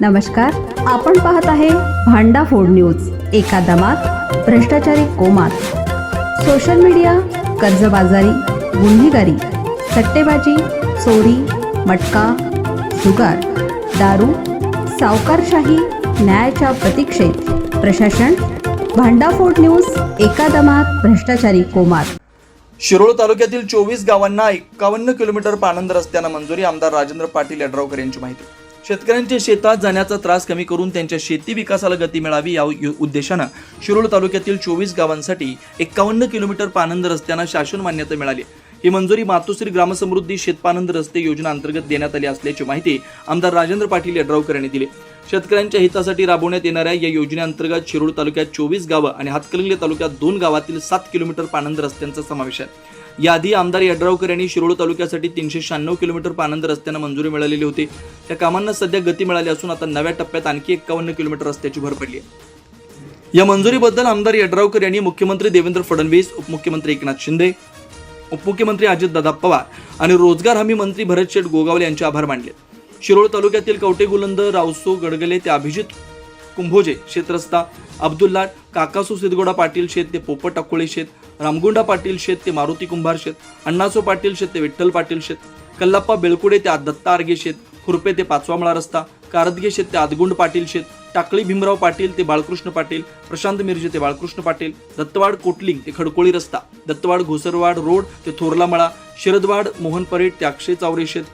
नमस्कार आपण पाहत आहे भांडा फोड न्यूज एका दमात भ्रष्टाचारी कोमात. सोशल मीडिया कर्जबाजारी गुन्हेगारी सट्टेबाजी चोरी मटका जुगार दारू सावकारशाही न्यायाच्या प्रतीक्षेत. प्रशासन भांडाफोड न्यूज एका दमात भ्रष्टाचारी कोमात. शिरोळ तालुक्यातील चोवीस गावांना एकावन्न किलोमीटर पानंद रस्त्यांना मंजुरी आमदार राजेंद्र पाटील यड्रावकर यांची माहिती. शेतकऱ्यांच्या शेतात जाण्याचा त्रास कमी करून त्यांच्या शेती विकासाला गती मिळावी या उद्देशानं शिरोळ तालुक्यातील चोवीस गावांसाठी एकावन्न किलोमीटर पानंद रस्त्यांना शासन मान्यता मिळाली. ही मंजुरी मातोश्री ग्रामसमृद्धी शेतपानंद रस्ते योजना अंतर्गत देण्यात आली असल्याची माहिती आमदार राजेंद्र पाटील यड्रावकर यांनी दिली. शेतकऱ्यांच्या हितासाठी राबवण्यात येणाऱ्या या योजनेअंतर्गत शिरोळ तालुक्यात चोवीस गावं आणि हातकणंगले तालुक्यात दोन गावातील सात किलोमीटर पानंद रस्त्यांचा समावेश आहे. याआधी आमदार यड्रावकर यांनी शिरोळ तालुक्यासाठी तीनशे शहाण्णव किलोमीटर पानंद रस्त्यांना मंजुरी मिळालेली होती. त्या कामांना सध्या गती मिळाली असून आता नव्या टप्प्यात आणखी एक्कावन्न किलोमीटर रस्त्याची भर पडली आहे. या मंजुरीबद्दल आमदार यड्रावकर यांनी मुख्यमंत्री देवेंद्र फडणवीस उपमुख्यमंत्री एकनाथ शिंदे उपमुख्यमंत्री अजितदादा पवार आणि रोजगार हमी मंत्री भरत शेठ गोगावले यांचे आभार मानले. शिरोळ तालुक्यातील कवटे गुलंद रावसो गडगले ते अभिजित कुंभोजे शेतरस्ता अब्दुल्ला काकासू सिद्धगोडा पाटील शेत ते पोपट अकोळे शेत रामगुंडा पाटील शेत ते मारुती कुंभार शेत अण्णासो पाटील शेत ते विठ्ठल पाटील शेत कल्लाप्पा बेळकुडे ते दत्ता आर्गे शेत खुरपे ते पाचवामळा रस्ता कारदगे शेत ते आदगुंड पाटील शेत टाकळी भीमराव पाटील ते बाळकृष्ण पाटील प्रशांत मिरजे ते बाळकृष्ण पाटील दत्तवाड कोटलिंग ते खडकोळी रस्ता दत्तवाड घोसरवाड रोड ते थोरलामळा शिरदवाड मोहन परेड ते अक्षय चावरे शेत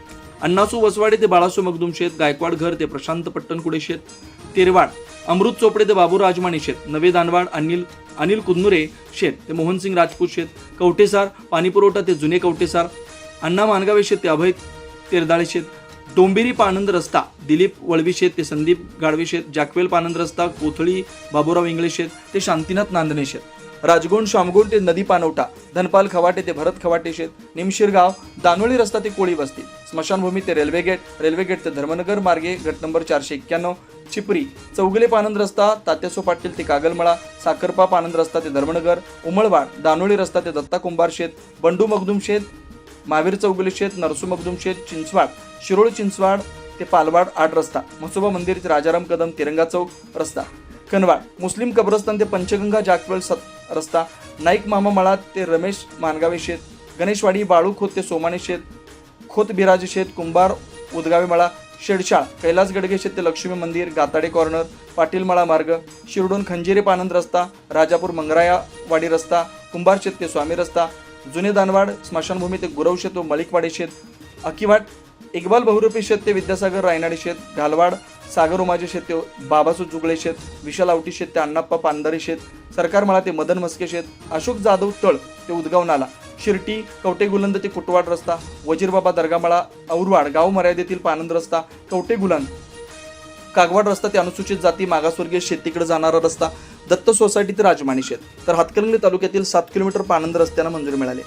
अण्णासू वसवाडे ते बाळासू मगदुम शेत गायकवाड घर ते प्रशांत पट्टणकुडे शेत तेरवाड अमृत चोपडे ते बाबू राजमाणी शेत नवे दानवाड अनिल अनिल कुन्नुरे शेत ते मोहनसिंग राजपूत शेत कवटेसार पाणीपुरवठा ते जुने कवटेसार अण्णा मानगावे शेत ते अभय तेरदाळे शेत डोंबिरी पानंद रस्ता दिलीप वळवी शेत ते संदीप गाडवे शेत जॅकवेल पानंद रस्ता कोथळी बाबूराव इंगळे शेत ते शांतीनाथ नांदणे शेत राजगुण शामगुण ते नदी पानवटा धनपाल खवाटे ते भरत खवाटे शेत निमशिरगाव दानोळी रस्ता ते कोळी वस्ती स्मशानभूमी ते रेल्वे गेट रेल्वे गेट ते धर्मनगर मार्गे गट नंबर चारशे एक्क्याण्णव चिपरी चौगले पानंद रस्ता तात्यासो पाटील ते कागलमळा साखरपा पानंद रस्ता ते धर्मनगर उमळवाड दानोळी रस्ता ते दत्ता कुंभार शेत बंडू मगदूम शेत महावीर चौगुले शेत नरसू मगदुम शेत चिंचवाड शिरोळ चिंचवाड ते पालवाड आठ रस्ता म्हसोबा मंदिर ते राजाराम कदम तिरंगा चौक रस्ता कनवाड मुस्लिम कब्रस्तान ते पंचगंगा जाकवेल सत रस्ता नाईक मामा मळा ते रमेश मानगावे शेत गणेशवाडी बाळू खोत ते सोमाणे शेत खोत बिराज शेत कुंभार उदगावे मळा शेडशाळ कैलास गडगे शेत ते लक्ष्मी मंदिर गाताडे कॉर्नर पाटील मळा मार्ग शिरडून खंजिरे पानंद रस्ता राजापूर मंगरायावाडी रस्ता कुंभार शेत ते स्वामी रस्ता जुने दानवाड स्मशानभूमी ते गुरव शेत व मलिकवाडे शेत अकिवाट इक्बाल बहुरूपी शेत ते विद्यासागर रायनाडी शेत घालवाड सागर उमाजी शेत ते बाबासू जुगळे शेत विशाल आवटी शेत ते अण्णाप्पा पांदरे शेत सरकार मला ते मदन मस्के शेत अशोक जाधव तळ ते उदगाव नाला शिर्टी कवटे गुलंद ते कुटवाड रस्ता वजीरबाबा दर्गामाळा औरवाड गाव मर्यादेतील पानंद रस्ता कवटे गुलंद कागवाड रस्ता ते अनुसूचित जाती मागासवर्गीय शेतीकडे जाणारा रस्ता दत्त सोसायटी ते राजमाणी शेत तर हातकणंगले तालुक्यातील सात किलोमीटर पानंद रस्त्यानं मंजुरी मिळाली.